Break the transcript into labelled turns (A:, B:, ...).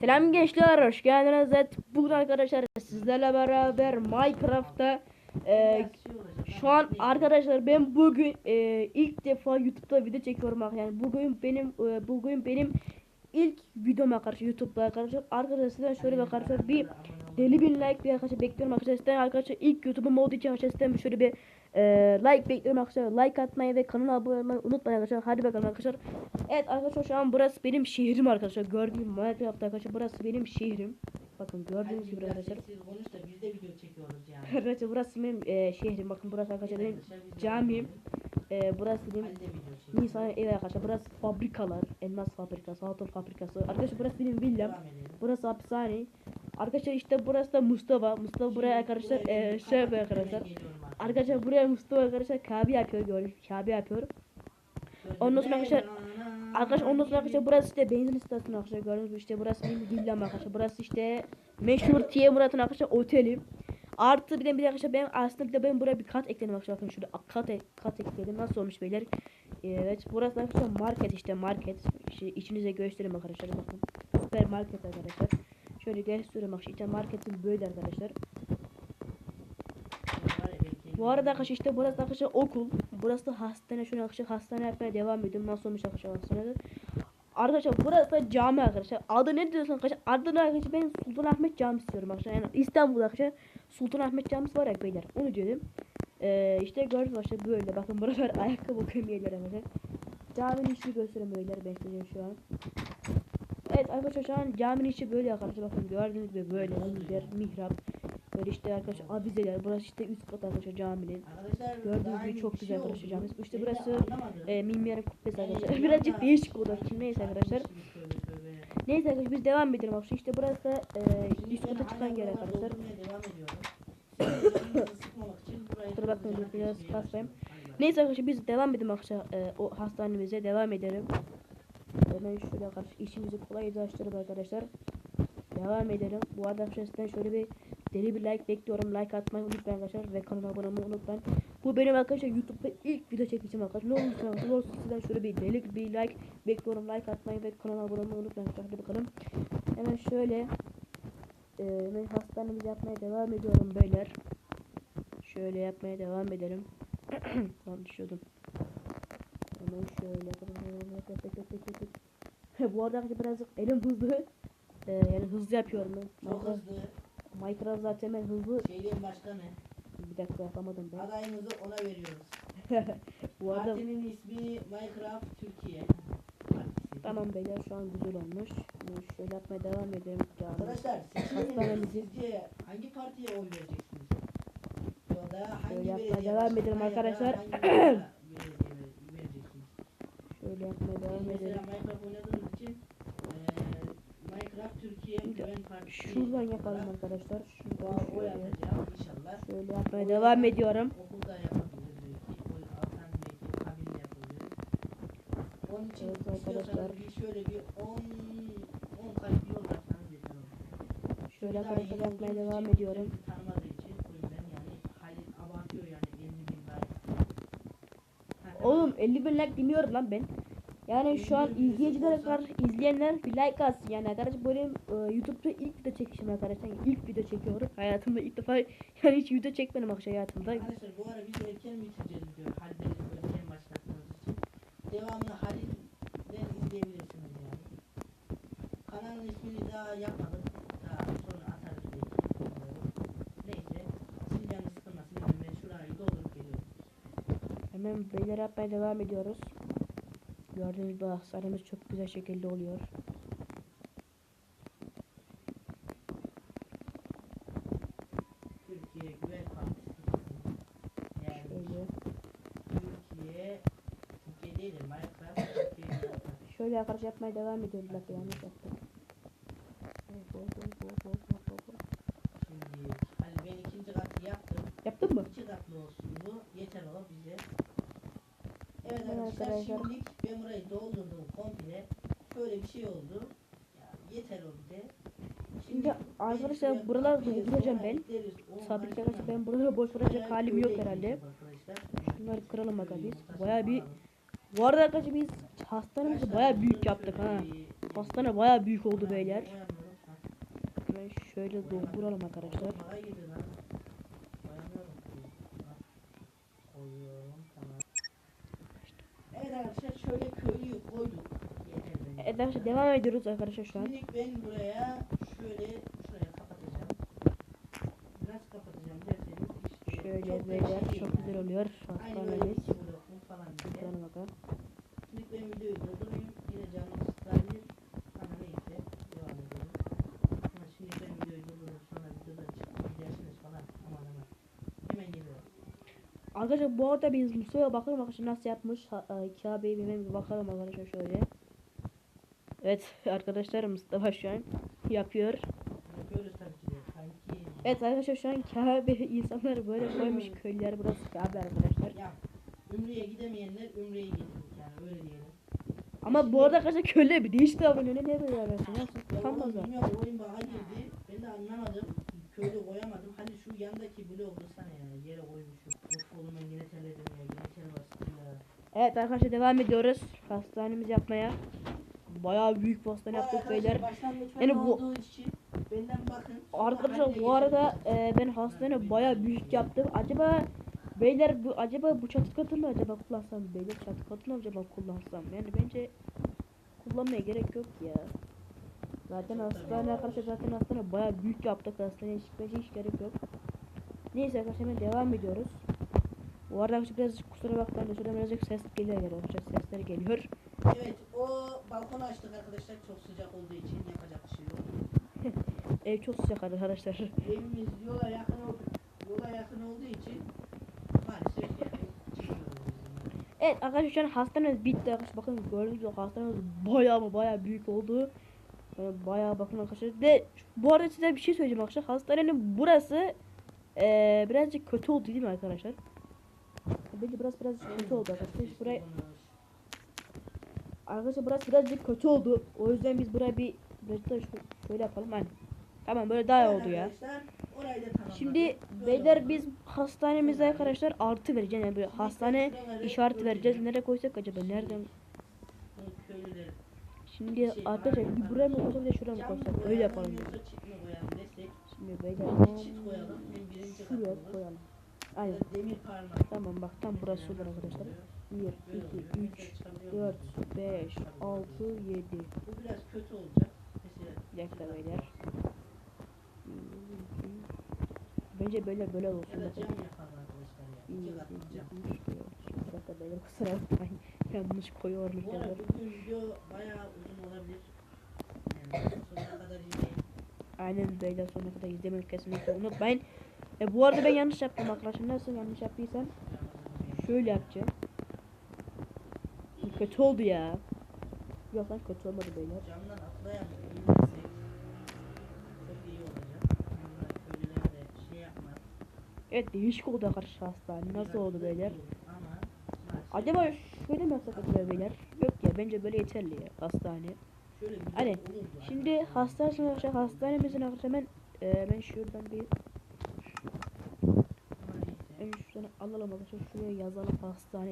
A: Selam gençler, hoş geldiniz. Evet, bugün arkadaşlar sizlerle beraber Minecraft'ta e, şu an arkadaşlar ben bugün e, ilk defa YouTube'da video çekiyorum yani bugün benim e, bugün benim ilk videom arkadaşlar YouTube'da arkadaşlar arkadaşlar sizden şöyle bir arkadaşlar bir deli bin like bir arkadaşlar bekliyorum arkadaşlar. Sizden arkadaşlar ilk YouTube'um olduğu için arkadaşlar sizden şöyle bir e, like bekliyorum arkadaşlar. Like atmayı ve kanala abone olmayı unutmayın arkadaşlar. Hadi bakalım arkadaşlar. Evet arkadaşlar şu an burası benim şehrim arkadaşlar. Gördüğünüz Minecraft arkadaşlar burası benim şehrim. Bakın gördüğünüz gibi arkadaşlar. Arkadaşlar burası benim e, şehrim. Bakın burası arkadaşlar benim camim e, burası benim. Nisan ev arkadaşlar. Burası fabrikalar. Elmas fabrikası altın fabrikası. Arkadaşlar burası benim villam. Burası hapishane. Arkadaşlar işte burası da Mustafa. Mustafa buraya arkadaşlar e, şey yapıyor arkadaşlar. arkadaşlar buraya Mustafa arkadaşlar kahve yapıyor gördüğünüz kahve yapıyor. Ondan sonra arkadaşlar- Arkadaşlar ondan sonra arkadaşlar burası işte benzin istasyonu arkadaşlar gördüğünüz gibi işte burası benim villam arkadaşlar. Burası işte meşhur Tiye Murat'ın arkadaşlar oteli Artı bir de bir arkadaşlar ben aslında bir de ben buraya bir kat ekledim arkadaşlar bakın şurada kat kat ekledim nasıl olmuş beyler Evet burası arkadaşlar market işte market işte içinize göstereyim arkadaşlar bakın süper market arkadaşlar Şöyle gösteriyorum arkadaşlar işte marketin böyle arkadaşlar bu arada arkadaşlar işte burası arkadaşlar okul. Burası da hastane. Şöyle arkadaşlar hastane yapmaya devam ediyorum. Nasıl olmuş arkadaşlar hastanede. Arkadaşlar burası da cami arkadaşlar. Adı ne diyorsun arkadaşlar? Adını arkadaşlar ben Sultanahmet Camisi istiyorum arkadaşlar. Yani İstanbul'da arkadaşlar Sultanahmet Camisi var ya beyler. Onu diyorum. Ee, işte gördünüz arkadaşlar böyle. Bakın buralar ayakkabı kömüyeler arkadaşlar. Caminin içini göstereyim beyler size şu an. Evet arkadaşlar şu an caminin içi böyle arkadaşlar. Bakın gördüğünüz gibi böyle. Minber, mihrap. Böyle işte arkadaşlar avizeler. Burası işte üst kat arkadaşlar caminin.
B: Arkadaşlar
A: Gördüğünüz gibi çok
B: bir
A: güzel
B: şey
A: arkadaşlar camimiz. İşte burası e, Mimyar'ın kubbesi arkadaşlar.
B: bir
A: Birazcık değişik oldu. Şimdi neyse arkadaşlar. Neyse arkadaşlar biz devam edelim arkadaşlar. İşte burası da e, üst çıkan yer arkadaşlar. bakmayın,
B: hızlıca
A: biraz.
B: Hadi
A: Neyse arkadaşlar biz devam edelim arkadaşlar. E, o hastanemize devam edelim. Hemen şöyle arkadaşlar işimizi kolaylaştırıp arkadaşlar. Devam edelim. Bu arada arkadaşlar şöyle bir deli bir like bekliyorum. Like atmayı unutmayın arkadaşlar. Ve kanalıma abone olmayı unutmayın. Bu benim arkadaşlar YouTube'da ilk video çekeceğim arkadaşlar. Ne olursa olsun, ne olursa sizden şöyle bir deli bir like bekliyorum. Like atmayı ve kanalıma abone olmayı unutmayın arkadaşlar. Hadi bakalım. Hemen şöyle e, hastanemizi yapmaya devam ediyorum beyler. Şöyle yapmaya devam edelim. Lan düşüyordum. Hemen şöyle. Bu arada arkadaşlar birazcık elim hızlı. Ee, yani hızlı yapıyorum ben.
B: Çok hızlı.
A: Minecraft zaten ben hızlı.
B: Şeyliğin başkanı.
A: Bir dakika yapamadım ben.
B: Adayımızı ona veriyoruz.
A: Bu arada
B: Partinin ismi Minecraft Türkiye. Partisi.
A: tamam beyler şu an güzel olmuş. Ben şöyle yapmaya devam edelim. Canım.
B: Arkadaşlar
A: Hastanemizi-
B: sizce hangi partiye oy vereceksiniz? Ya da hangi
A: Şöyle yapmaya
B: belediye
A: devam
B: başkanına
A: edelim
B: ya da
A: arkadaşlar.
B: hangi belediye vereceksiniz?
A: Şöyle yapmaya devam
B: Biz
A: edelim.
B: mesela Minecraft oynadığımız için eee Minecraft Türkiye
A: Şimdi
B: Güven Partisi
A: Şuradan yapalım arkadaşlar. Şuradan şöyle. Şöyle yapmaya devam ediyorum. Evet arkadaşlar.
B: şöyle bir 10 10 kalp yol atsanız yeter olur.
A: Şöyle
B: Daha
A: arkadaşlar yapmaya devam ediyorum.
B: bizi Tanımadığı için o yüzden yani Halil abartıyor yani 50 bin like. Ha,
A: Oğlum 50 bin like bilmiyorum lan ben. Yani şu an izleyiciler kadar izleyenler bir like atsın yani arkadaşlar benim e, YouTube'da ilk video çekişim arkadaşlar ilk video çekiyorum hayatımda ilk defa yani hiç video çekmedim arkadaşlar hayatımda
B: Arkadaşlar bu ara biz erken bitireceğiz diyor Halil'in böyle en başlattığımız için. Devamlı Halil'den izleyebilirsiniz yani. Kanalın ismini daha yapmadık. Daha sonra atarız belki. Neyse. Sizin canınız sıkılmasın. Ben şurayı doldurup geliyorum.
A: hemen beyler yapmaya devam ediyoruz gördüğünüz gibi hastanemiz çok güzel şekilde oluyor şöyle arkadaşlar yapmaya devam ediyoruz bak yanlış yaptık.
B: Şimdi hani ben ikinci katı yaptım.
A: yaptın mı?
B: İki katlı olsun bu. Yeter o bize. Evet
A: Evet
B: arkadaşlar
A: arkadaşlar.
B: şimdilik ben burayı doldurdum komple. Şöyle bir şey oldu. Ya, yeter o bize.
A: Şimdi arkadaşlar buralar dolduracağım ben. Sabit arkadaşlar ben buraları boş bırakacak halim yok herhalde. Şunları kıralım bakalım biz. Baya bir bu arada arkadaşlar biz hastanemizi baya büyük yaptık ha. Hastane baya büyük oldu beyler. hemen şöyle dolduralım arkadaşlar.
B: Para girdi lan. Koyamıyorum. Bak, Koyuyorum tamam. Evet arkadaşlar şöyle köylüyü koyduk. Yeter bence.
A: Evet arkadaşlar devam ediyoruz arkadaşlar şu an.
B: Şimdi ben buraya şöyle şuraya kapatacağım. Nasıl kapatacağım derseniz
A: Şöyle
B: çok da
A: beyler
B: şey
A: çok güzel oluyor.
B: Aynı böyle falan diye.
A: Bakın.
B: Şimdi ben videoyu durdurayım. Yine canım sıkılabilir. Ama neyse devam edelim. Ama şimdi ben videoyu durdurup sonra videodan çıkıp gidersiniz falan. Aman aman. Hemen geliyorum.
A: Arkadaşlar bu arada biz Mustafa'ya bakalım arkadaşlar nasıl yapmış. E, Kabe'yi bir bakalım arkadaşlar şöyle. Evet arkadaşlar Mustafa şu an yapıyor.
B: Yapıyoruz tabii.
A: Evet arkadaşlar şu an Kabe insanlar böyle koymuş köylüler burası Kabe arkadaşlar.
B: Ya Ümre'ye gidemeyenler Ümre'ye getirdik yani öyle diyelim.
A: Ama bu arada arkadaşlar köylü bir değişik davranıyor. Ne ne böyle? Nasıl? Utanmaz
B: oğlum
A: mı?
B: bilmiyorum oyun bağa girdi. Ben de anlamadım. Köyde koyamadım. Hani şu yandaki bloğu kırsana ya. Yere koymuşum. Of oğlum ben yine terledim ya. Yine ter bastı ya.
A: Evet arkadaşlar devam ediyoruz. Hastanemizi yapmaya. Bayağı büyük bir hastane yaptık beyler. Yani bu- Arkadaşlar bu arada e, ben hastane bayağı büyük yaptım. Acaba beyler bu acaba bu çatı katını mı acaba kullansam beyler çatı katını acaba kullansam? Yani bence kullanmaya gerek yok ya. Zaten hastane arkadaşlar zaten hastane bayağı büyük yaptık hastaneye hiç bence hiç gerek yok. Neyse arkadaşlar hemen devam ediyoruz. Bu arada biraz kusura bakmayın şurada birazcık ses geliyor arkadaşlar sesler geliyor.
B: Evet o balkonu açtık arkadaşlar çok sıcak olduğu için yapacak bir şey yok.
A: Ev çok sıcak arkadaşlar.
B: Evimiz yola yakın oldu, yola yakın olduğu için maalesef yani bunu.
A: Evet arkadaşlar şu an hastanemiz bitti arkadaşlar bakın gördüğünüz gibi hastanemiz bayağı mı bayağı büyük oldu. Bayağı bakın arkadaşlar. De bu arada size bir şey söyleyeceğim arkadaşlar. Hastanenin burası eee birazcık kötü oldu değil mi arkadaşlar? Bence burası birazcık kötü oldu arkadaşlar. Biz buraya arkadaşlar burası birazcık kötü oldu. O yüzden biz buraya bir birazcık şöyle yapalım hani. Tamam böyle daha iyi oldu ya. Şimdi beyler biz hastanemize arkadaşlar artı vereceğiz. Yani böyle hastane işareti vereceğiz. Nereye koysak acaba? Nereden? Şimdi
B: Şey,
A: arkadaşlar bir buraya mı koysak bir de şuraya mı koysak? Öyle yapalım. Şimdi beyler şuraya koyalım. Aynen.
B: Demir parmak.
A: Tamam bak tam burası olur arkadaşlar. 1, 2, 3, 4, 5, 6, 7.
B: Bu biraz kötü olacak. Mesela
A: beyler. Bence böyle böyle olsun.
B: ya da cam yapalım arkadaşlar ya.
A: 1,
B: İki
A: 2,
B: katlı cam.
A: 3, 4. Bir dakika beyler kusura bakmayın. Yanlış koyuyorum
B: Bu arada bugün video bayağı uzun olabilir. Yani sonuna kadar izleyin.
A: Aynen beyler sonuna kadar izlemeyi kesinlikle unutmayın. E, bu arada ben yanlış yaptım arkadaşlar. Nasıl yanlış yaptıysam şöyle yapacağım. Kötü oldu ya. Yok lan kötü olmadı beyler.
B: Camdan de şey.
A: Evet değişik oldu arkadaşlar hastane. Nasıl oldu beyler? Acaba şöyle mi yapsak acaba beyler? Yok ya bence böyle yeterli ya hastane. Hani, Şimdi hastane arkadaşlar hastanemizin arkadaşlar ben e, ben şuradan bir Şuradan alalım arkadaşlar şuraya yazalım hastane